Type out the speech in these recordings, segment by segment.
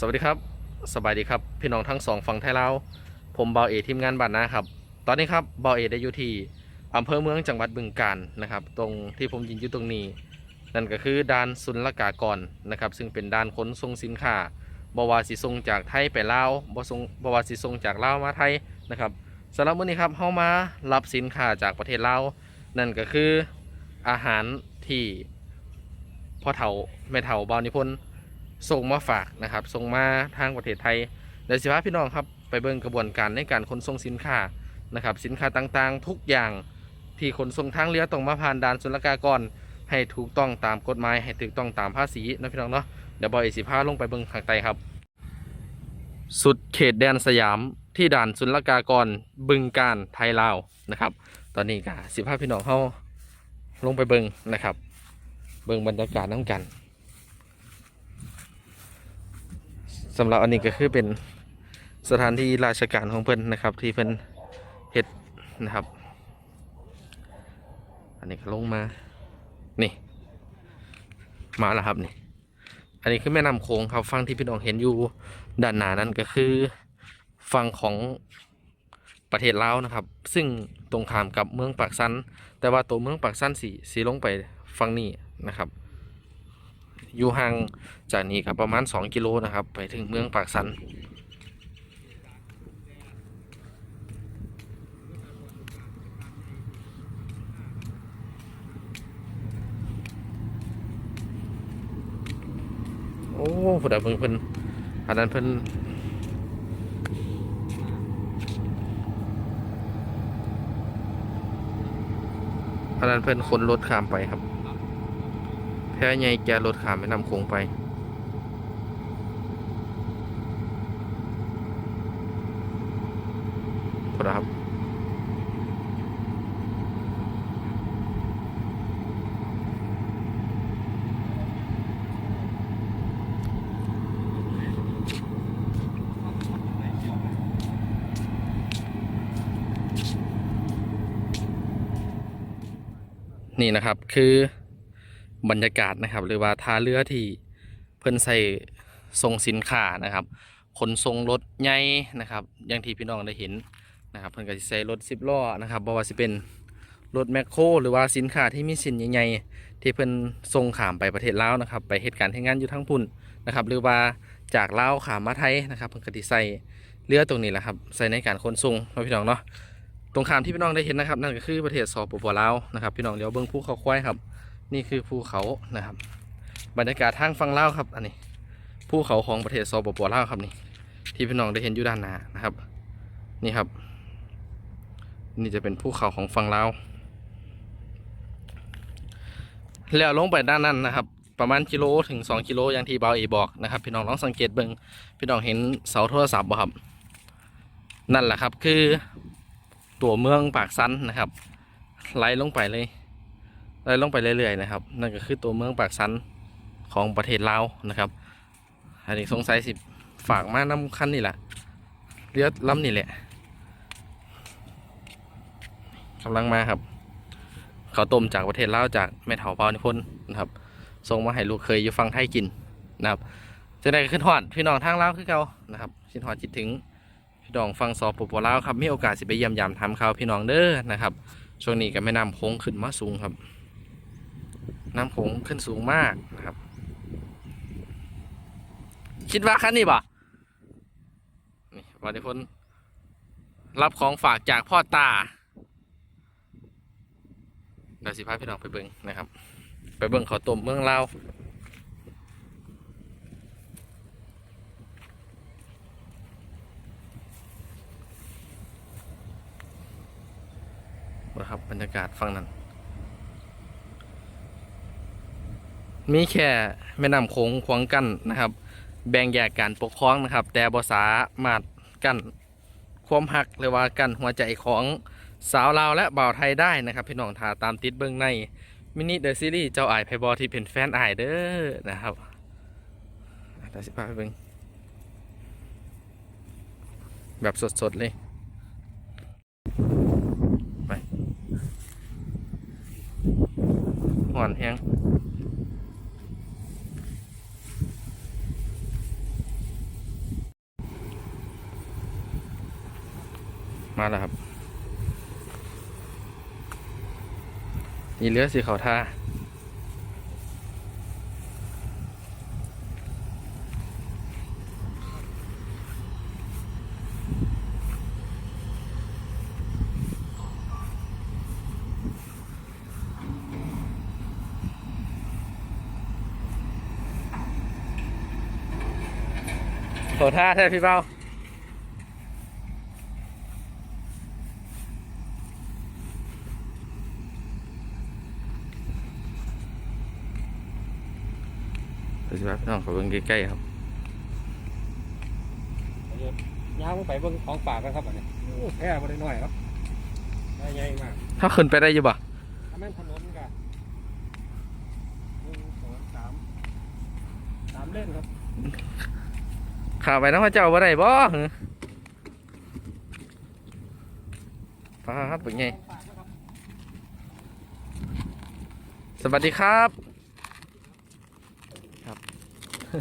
สวัสดีครับ สบายดีครับ พี่น้องทั้งสองฝั่งไทยลาวผมเบาเอทีมงานบ้านนะครับ ตอนนี้ครับเบาเอได้อยู่ที่อำเภอเมืองจังหวัดบึงกาฬนะครับ ตรงที่ผมยืนอยู่ตรงนี้ นั่นก็คือด่านศุลกากรนะครับ ซึ่งเป็นด่านขนส่งสินค้าบวาสิส่งจากไทยไปลาวบส่งบวาสิส่งจากลาวมาไทยนะครับสำหรับวันนี้ครับเฮามารับสินค้าจากประเทศลาวนั่นก็คืออาหารที่พ่อเฒ่าแม่เฒ่าบานิพนธ์ ส่งมาฝากนะครับส่งมาทางประเทศไทยเดี๋ยวสิพาพี่น้องครับไปเบิ่งกระบวนการในการขนส่งสินค้านะครับสินค้าต่างๆ ทุกอย่างที่ขนส่งทางเรือต้องมาผ่านด่านศุลกากร ให้ถูกต้องตามกฎหมาย ให้ถูกต้องตามภาษีนะพี่น้องเนาะเดี๋ยวบอยเอสิพาลงไปเบิ่งข้างใต้ครับ สุดเขตแดนสยามที่ด่านศุลกากรบึงการไทยลาวนะครับ ตอนนี้ก็สิพาพี่น้องเข้าลงไปเบิ่งนะครับ เบิ่งบรรยากาศน้ำกัน สำหรับอันนี้ก็คือเป็นสถานที่ราชการของเพิ่นนะครับ ที่เพิ่นเฮ็ดนะครับ อันนี้ก็ลงมา นี่ มาแล้วครับนี่ อันนี้คือแม่น้ำโขงครับฝั่งที่พี่น้องเห็นอยู่ด้านหน้านั้นก็คือฝั่งของประเทศลาวนะครับ ซึ่งตรงข้ามกับเมืองปากซันแต่ว่าตัวเมืองปากซันสีสีลงไปฝั่งนี้นะครับ อยู่ห่างจากนี้ครับประมาณ 2 กิโลนะครับ ไปถึงเมืองปากสันโอ้ผู้ใดเพิ่นเพิ่นอันนั้นเพิ่นอันนั้นเพิ่นคนรถข้ามไปครับ แพ้ใหญ่แกรถขามไปนำโคงไปพอครับนี่นะครับคือ บรรยากาศนะครับ หรือว่าท่าเรือที่เพิ่นใส่ส่งสินค้านะครับขนส่งรถใหญ่นะครับ อย่างที่พี่น้องได้เห็นนะครับ เพิ่นก็สิใส่รถ10ล้อนะครับบ่ว่าสิเป็นรถแมคโครหรือว่าสินค้าที่มีสินใหญ่ๆที่เพิ่นส่งขามไปประเทศลาวนะครับ ไปเหตุการณ์ที่งานอยู่ทั้งพุ่นนะครับ หรือว่าจากลาวขามมาไทยนะครับ เพิ่นก็สิใส่เรือตรงนี้แหละครับใส่ในการขนส่งเนาะพี่น้องเนาะตรงขามที่พี่น้องได้เห็นนะครับ นั่นก็คือประเทศสปปลาวนะครับ พี่น้องเดี๋ยวเบิ้งภูเขาควายครับ นี่คือภูเขานะครับ บรรยากาศทางฝั่งลาวครับอันนี้ภูเขาของประเทศสปปลาวครับนี่ ที่พี่น้องได้เห็นอยู่ด้านหน้านะครับ นี่ครับ นี่จะเป็นภูเขาของฝั่งลาวแล้วลงไปด้านนั้นนะครับ ประมาณกิโลถึง 2 กิโลอย่างที่เบาเอบอกนะครับ พี่น้องลองสังเกตเบิ้งพี่น้องเห็นเสาโทรศัพท์บ่ครับ นั่นแหละครับคือตัวเมืองปากซันนะครับไล่ลงไปเลย ไล่ลงไปเรื่อยๆนะครับ นั่นก็คือตัวเมืองปากซันของประเทศลาวนะครับ อันนี้สงสัยสิฝากมาน้ำคันนี่แหละเรือลำนี่แหละกำลังมาครับ เขาต้มจากประเทศลาวจากแม่เถาเปานิพนธ์นะครับส่งมาให้ลูกเคยอยู่ฟังไทยกินนะครับจะได้ขึ้นหอดพี่น้องทางลาวคือเก่านะครับคิดหอดจิตถึงพี่น้องฟังสอบปปลาวครับมีโอกาสสิไปเยี่ยมยามทำข่าวพี่น้องเด้อนะครับช่วงนี้ก็แม่น้ำโขงขึ้นมาสูงครับ น้ำโขงขึ้นสูงมากนะครับ คิดว่าคันนี้บ่นี่วันนี้พนรับของฝากจากพ่อตาเดี๋ยวสิพาพี่น้องไปเบิ่งนะครับ ไปเบิ่งข้าวต้มเมืองลาวนะครับบรรยากาศฝั่งนั้น มีแค่แม่น้ำโขงขวางกั้นนะครับ แบ่งแยกการปกครองนะครับ แต่บสามารถกั้นความหักหรือว่ากั้นหัวใจของสาวลาวและบ่าวไทยได้นะครับ พี่น้องทาตามติดเบื้องในมินิเดอะซีรีส์เจ้าอายไพบอที่เป็นแฟนอายเด้อนะครับเดี๋ยวสิพาไปเบิ่งแบบสดๆเลยไปหวานแห้ง มาแล้วครับ นี่เรือสีเขาท่าเขาท่าแท้พี่เป้า เดี๋ยวสิครับพี่น้องขอเบิ่งใกล้ๆครับย่างไปเบิ่งของฝากกันครับอันนี้โอ้แพ้บ่ได้น้อยครับได้ใหญ่มากถ้าขึ้นไปได้อยู่บ่ถ้าแม่นถนนก็หนึ่งสองสามสามเล่นครับข่าวไปน้องพระเจ้าบ่ได้บ่หึฟ้าครับเป็นไงของฝากนะครับสวัสดีครับครับเอาดู ไ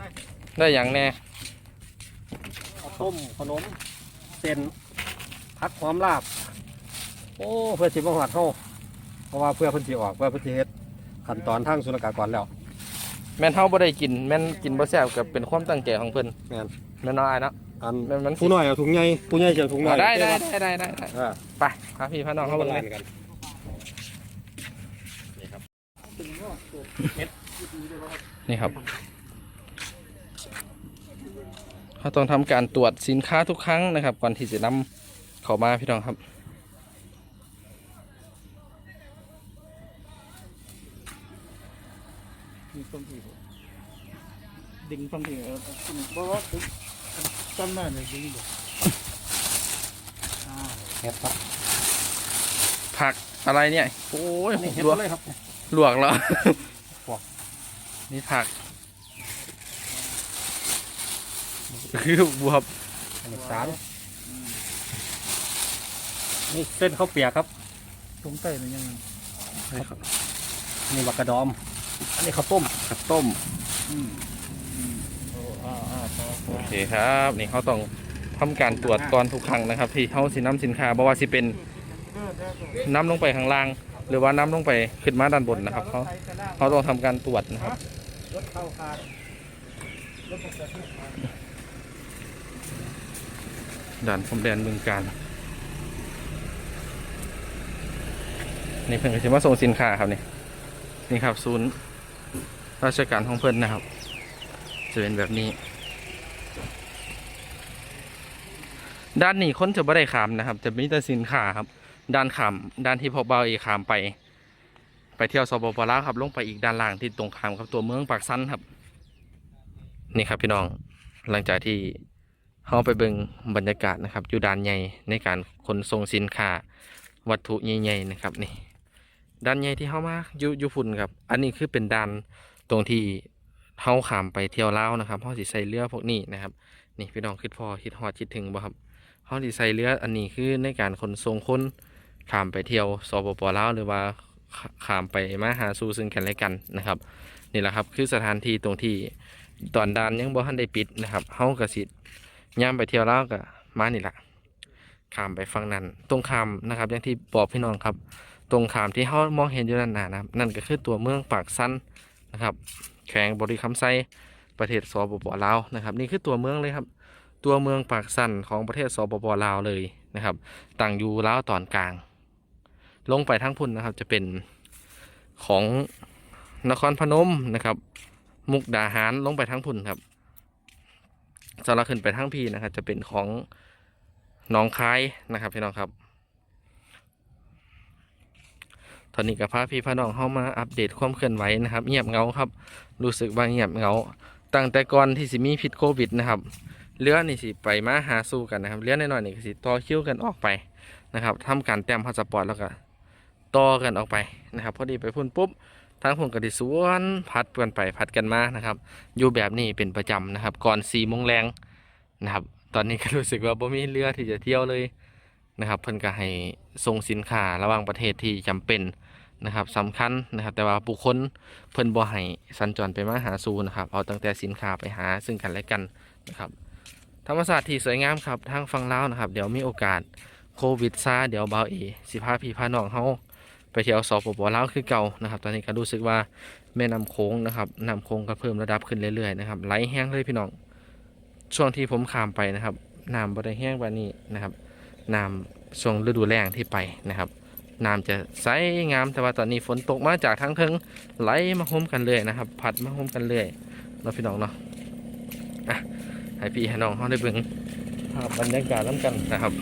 ด้ได้อย่างแน่ข้าวต้มขนมเส้นผักหอมลาบ โอ้เพื่อสิบ่หอดเฮาเพราะว่าเพื่อเพิ่นสิออกเพื่อเพิ่นสิเฮ็ดขั้นตอนทางศุลกากรแล้ว แม่นเฮาบ่ได้กิน แม่นกินบ่แซ่บก็เป็นความตั้งใจของเพิ่นแม่น แม่นน้อยเนาะอันแม่นมัน ผู้น้อยเอาถุงใหญ่ผู้ใหญ่เสียถุงน้อยได้ได้ได้ได้ได้ได้อ่าไปพาพี่พาน้องเข้าเบิ่งเลยกันนี่ครับนี่ครับเขาต้องทำการตรวจสินค้าทุกครั้งนะครับ ก่อนที่จะนำเข้ามาพี่น้องครับมีตรงที่ดึงฟังที่เออบอกว่าดึง จำได้เลยดึงเดี๋ยวอ่าเฮ็ดครับผักอะไรเนี่ย โอ้ยนี่เฮ็ดลวกเลยครับลวกแล้วลวกนี่ผักคือบวบอันนี้สารนี่เส้นข้าวเปียกครับตรงใต้มันยังนี่บักกระดอม อันนี้ข้าวต้มข้าวต้มอืมอืมโอ้อ่าอ่าต่อต่ โอเคครับ นี่เขาต้องทำการตรวจก่อนทุกครั้งนะครับ ที่เขาสินำสินค้าบ่ว่าสิเป็นน้ำลงไปข้างล่าง หรือว่าน้ำลงไปขึ้นมาด้านบนนะครับเขาเขาต้องทำการตรวจนะครับรถเข้าคาดด่านพรมแดนบึงการนี่เพิ่นก็จะมาส่งสินค้าครับนี่นี่ครับศูนย์ราชการของเพิ่นนะครับจะเป็นแบบนี้ ด้านนี้คนจะไม่ได้ขามนะครับ จะมีแต่สินค้าครับ ด้านขามด้านที่พอเบาเอกขามไป ไปเที่ยวสปปลาวครับ ลงไปอีกด้านล่างที่ตรงขามกับตัวเมืองปากซันครับ นี่ครับพี่น้องหลังจากที่เข้าไปเบิ่งบรรยากาศนะครับอยู่ด้านใหญ่ในการขนส่งสินค้าวัตถุใหญ่ๆนะครับนี่ด้านใหญ่ที่เข้ามาอยู่อยู่ฝุ่นครับ อันนี้คือเป็นด้านตรงที่เข้าขามไปเที่ยวเล่านะครับเขาสิใส่เรือพวกนี้นะครับ นี่พี่น้องคิดพอคิดฮอดคิดถึงบ่ครับ เขาสิใส่เรืออันนี้คือในการขนส่งคนขามไปเที่ยวสปปลาวหรือว่าขขามไปมาหาสู่ซึ่งกันและกันนะครับนี่แหละครับคือสถานที่ตรงที่ตอนดานยังบ่ทันได้ปิดนะครับเฮาก็สิย่ามไปเที่ยวแล้วก็มานี่แหละข้ามไปฝั่งนั้นตรงข้ามนะครับ อย่างที่บอกพี่น้องครับ ตรงข้ามที่เขามองเห็นอยู่นั่นนะนะครับนั่นก็คือตัวเมืองปากซันนะครับแขวงบริคำไซประเทศสปปลาวนะครับ นี่คือตัวเมืองเลยครับ ตัวเมืองปากซันของประเทศสปปลาวเลยนะครับตั้งอยู่ลาวตอนกลาง ลงไปทั้งพุ่นนะครับจะเป็นของนครพนมนะครับ มุกดาหารลงไปทั้งพุ่นครับสำหรับขึ้นไปทั้งพีนะครับ จะเป็นของหน้องคายนะครับพี่น้องครับตอนนี้กับพาพี่พาน้องเข้ามาอัปเดตความเคลื่อนไหวนะครับ เงียบเงาครับ รู้สึกว่าเงียบเงาตั้งแต่ก่อนที่สิมีพิษโควิดนะครับ เรือนี่สิไปมาหาสู้กันนะครับเรือน้อยๆนี่ก็สิต่อคิวกันออกไปนะครับทำการแต้มพาสปอร์ตแล้วก็ต่อกันออกไปนะครับ พอดีไปพุ่นปุ๊บทางพุ่นก็ไดิสวนพัดกันไปพัดกันมานะครับอยู่แบบนี้เป็นประจำนะครับ ก่อนสี่โมงแรงนะครับ ตอนนี้ก็รู้สึกว่าบ่มีเรือที่จะเที่ยวเลยนะครับ เพิ่นก็ให้ส่งสินค้าระหว่างประเทศที่จำเป็นนะครับสำคัญนะครับ แต่ว่าบุคคลเพิ่นบ่ให้สัญจรไปมาหาสู่นะครับ เอาตั้งแต่สินค้าไปหาซึ่งกันและกันนะครับ ธรรมศาสตร์ที่สวยงามครับทางฝั่งลาวนะครับ เดี๋ยวมีโอกาสโควิดซาเดี๋ยวเบาเอสิพาพี่พาน้องเฮาไปเที่ยวสปปลาวคือเก่านะครับ ตอนนี้ก็รู้สึกว่าแม่น้ำโค้งนะครับน้ำโค้งก็เพิ่มระดับขึ้นเรื่อยๆนะครับไหลแห้งเลยพี่น้องช่วงที่ผมข้ามไปนะครับน้ำบ่ได้แห้งแบบนี้นะครับน้ำช่วงฤดูแล้งที่ไปนะครับน้ำจะใสงามแต่ว่าตอนนี้ฝนตกมาจากทั้งเทิงไหลมาห่มกันเลยนะครับพัดมาห่มกันเลยเนาพี่น้องเนาะอะ ให้พี่ให้น้องเขาได้เบิ่งภาพบรรยากาศน้ำกันนะครับ